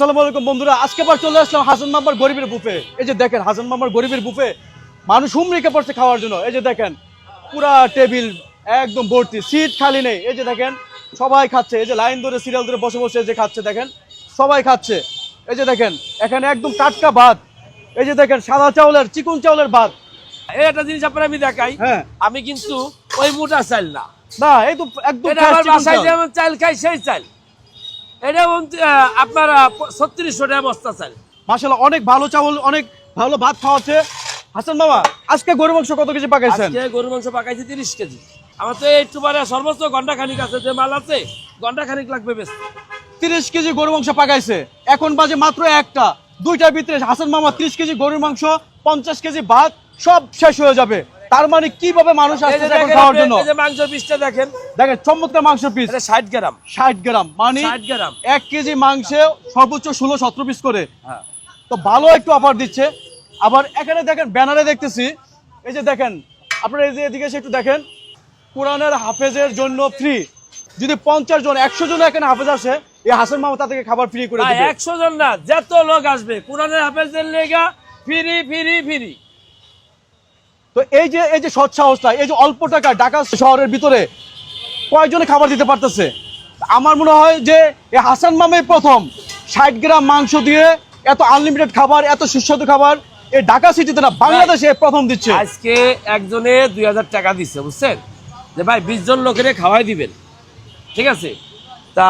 আসসালামু আলাইকুম বন্ধুরা। আজকে আবার চলে আসলাম হাসান গরিবের বুফে। এই যে দেখেন হাসান গরিবের বুফে মানুষ হুমড়িকে পড়ছে খাওয়ার জন্য। এই যে দেখেন পুরা টেবিল একদম ভর্তি সিট খালি নেই। এই যে দেখেন সবাই খাচ্ছে। এই যে লাইন ধরে সিরিয়াল ধরে বসে বসে যে খাচ্ছে দেখেন সবাই খাচ্ছে। এই যে দেখেন এখানে একদম টাটকা ভাত। এই যে দেখেন সাদা চাউলের চিকন চাউলের ভাত। এই একটা জিনিস আপনার আমি দেখাই হ্যাঁ। আমি কিন্তু ওই মোটা চাল না। না এই তো একদম চাল খাই সেই চাল। এটা আপনার ছত্রিশশো টাকা বস্তা চাল। মাশাআল্লাহ অনেক ভালো চাউল অনেক ভালো ভাত খাওয়াচ্ছে। হাসান মামা আজকে গরু মাংস কত কেজি পাকাইছেন? আজকে গরু মাংস পাকাইছি তিরিশ কেজি। আমার তো একটু পরে সর্বোচ্চ ঘণ্টা খানিক আছে যে মাল আছে ঘণ্টা খানিক লাগবে বেশ। তিরিশ কেজি গরু মাংস পাকাইছে। এখন বাজে মাত্র একটা দুইটার ভিতরে হাসান মামা তিরিশ কেজি গরুর মাংস পঞ্চাশ কেজি ভাত সব শেষ হয়ে যাবে। তার মানে কীভাবে মানুষ আসছে এখন দেখেন খাওয়ার জন্য? এই যে মাংস পিসটা দেখেন। দেখেন চমৎকার মাংস পিস এটা ষাট গ্রাম। ষাট গ্রাম। মানে ষাট গ্রাম। এক কেজি মাংসে সর্বোচ্চ ষোলো সতেরো পিস করে। হ্যাঁ। তো ভালো একটু অফার দিচ্ছে। আবার এখানে দেখেন ব্যানারে দেখতেছি। এই যে দেখেন আপনারা এই যে এদিকে এসে একটু দেখেন। কোরআনের হাফেজের জন্য ফ্রি যদি পঞ্চাশ জন একশো জন এখানে হাফেজ আসে এই হাসান মামা তাদেরকে খাবার ফ্রি করে দেবে। একশো জন না যত লোক আসবে। কোরআনের হাফেজদের লেগা ফিরি ফিরি ফিরি তো এই যে এই যে সৎ সাহসটা এই যে অল্প টাকা ঢাকা শহরের ভিতরে কয়েকজনে খাবার দিতে পারতেছে? আমার মনে হয় যে এই হাসান মামে প্রথম ষাট গ্রাম মাংস দিয়ে এত আনলিমিটেড খাবার এত সুস্বাদু খাবার এই ঢাকা সিটিতে না বাংলাদেশে প্রথম দিচ্ছে। আজকে একজনে দুই হাজার টাকা দিচ্ছে বুঝছেন? যে ভাই বিশ জন লোকের খাওয়াই দিবেন ঠিক আছে? তা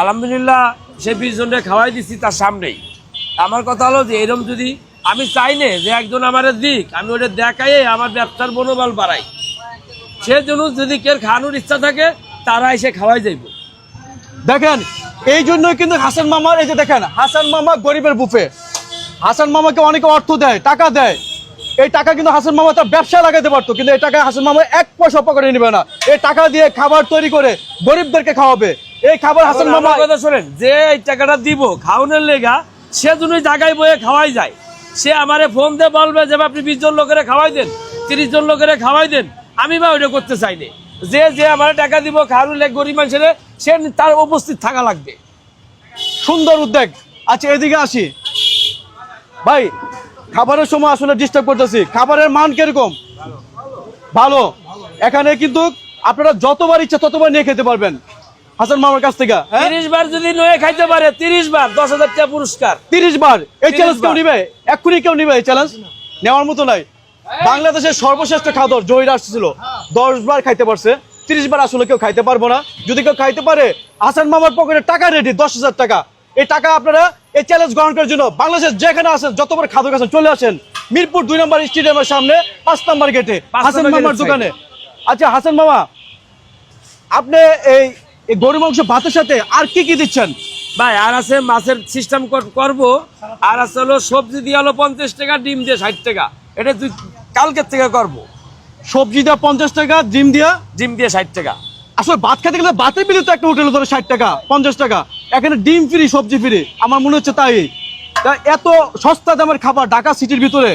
আলহামদুলিল্লাহ সে বিশ জনের খাওয়াই দিচ্ছি তার সামনেই। আমার কথা হলো যে এরকম যদি আমি চাই না যে একজন আমার দিক, আমি ওটা দেখাই আমার ব্যবসার মনোবল বাড়াই। সে জন্য যদি কেউ খাওয়ানোর ইচ্ছা থাকে তারা এসে খাওয়াই যাইব। দেখেন, এই জন্য কিন্তু হাসান মামার এই যে দেখেন, হাসান মামা গরিবের বুফে। হাসান মামাকে অনেকে অর্থ দেয়, টাকা দেয়। এই টাকা কিন্তু হাসান মামা তার ব্যবসায় লাগাতে পারতো, কিন্তু এই টাকা হাসান মামা এক পয়সা পকেটে নেবে না। এই টাকা দিয়ে খাবার তৈরি করে গরিবদেরকে খাওয়াবে। এই খাবার হাসান মামা কথা শোনেন, যে এই টাকাটা দিব খাওয়ানোর লেগা, সে জন্য জায়গায় বয়ে খাওয়াই যায়। সে আমারে ফোন দিয়ে বলবে যে আপনি বিশ জন লোকের খাওয়াই দেন, তিরিশ জন লোকের খাওয়াই দেন। আমি বা ওইটা করতে চাইনি যে যে আমার টাকা দিব খাওয়ানোর লেগে গরিব মানুষের, সে তার উপস্থিত থাকা লাগবে। সুন্দর উদ্যোগ। আচ্ছা এদিকে আসি। ভাই, খাবারের সময় আসলে ডিস্টার্ব করতেছি। খাবারের মান কীরকম? ভালো। এখানে কিন্তু আপনারা যতবার ইচ্ছা ততবার নিয়ে খেতে পারবেন। হাসান মামার কাছ থেকে হ্যাঁ? তিরিশ বার যদি নয়ে খাইতে পারে তিরিশ বার দশ হাজার টাকা পুরস্কার। তিরিশ বার। এই চ্যালেঞ্জ কেউ নিবে? এক্ষুনি কেউ নিবে এই চ্যালেঞ্জ নেওয়ার মতো নাই। বাংলাদেশের সর্বশ্রেষ্ঠ খাদর জহির আসছিল। দশ বার খাইতে পারছে। তিরিশ বার আসলে কেউ খাইতে পারব না। যদি কেউ খাইতে পারে হাসান মামার পকেটে টাকা রেডি দশ হাজার টাকা। এই টাকা আপনারা এই চ্যালেঞ্জ গ্রহণ করার জন্য বাংলাদেশের যেখানে আসেন যতবার খাদক আছেন চলে আসেন মিরপুর দুই নম্বর স্টেডিয়ামের সামনে পাঁচ নম্বর গেটে হাসান মামার দোকানে। আচ্ছা হাসান মামা আপনি এই এই গরু মাংস ভাতের সাথে আর কি কি দিচ্ছেন? ভাই আর আছে মাছের সিস্টেম করব। আর আছে হলো সবজি দিয়ে হলো পঞ্চাশ টাকা ডিম দিয়ে ষাট টাকা। এটা তুই কালকের থেকে করব। সবজি দেওয়া পঞ্চাশ টাকা ডিম দিয়া? ডিম দিয়ে ষাট টাকা। আসলে ভাত খেতে গেলে ভাতের বিলে তো একটা হোটেলে ধরে ষাট টাকা পঞ্চাশ টাকা। এখানে ডিম ফ্রি সবজি ফ্রি। আমার মনে হচ্ছে তাই। এত সস্তা দামের খাবার ঢাকা সিটির ভিতরে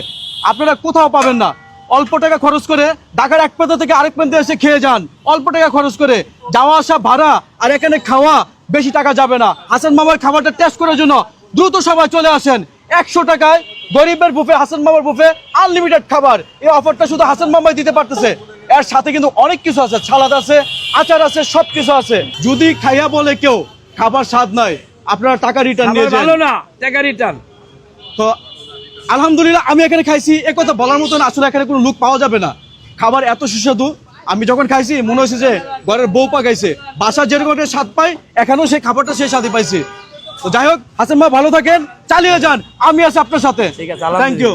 আপনারা কোথাও পাবেন না। অল্প টাকা খরচ করে ঢাকার এক প্রান্ত থেকে আরেক প্রান্তে এসে খেয়ে যান। অল্প টাকা খরচ করে যাওয়া আসা ভাড়া আর এখানে খাওয়া বেশি টাকা যাবে না। হাসান মামার খাবারটা টেস্ট করার জন্য দ্রুত সবাই চলে আসেন। একশো টাকায় গরিবের বুফে হাসান মামার বুফে আনলিমিটেড খাবার। এই অফারটা শুধু হাসান মামাই দিতে পারতেছে। এর সাথে কিন্তু অনেক কিছু আছে। সালাদ আছে আচার আছে সব কিছু আছে। যদি খাইয়া বলে কেউ খাবার স্বাদ নাই। আপনারা টাকা রিটার্ন নিয়ে যান। না টাকা রিটার্ন তো আলহামদুলিল্লাহ আমি এখানে খাইছি। এ কথা বলার মতন আসলে এখানে কোনো লুক পাওয়া যাবে না। খাবার এত সুস্বাদু। আমি যখন খাইছি মনে হয়েছে যে ঘরের বউ পাকাইছে। বাসা যেরকম একটা স্বাদ পাই এখানেও সেই খাবারটা সেই স্বাদে পাইছি। তো যাই হোক হাসান ভাই ভালো থাকেন চালিয়ে যান। আমি আছি আপনার সাথে। Thank you.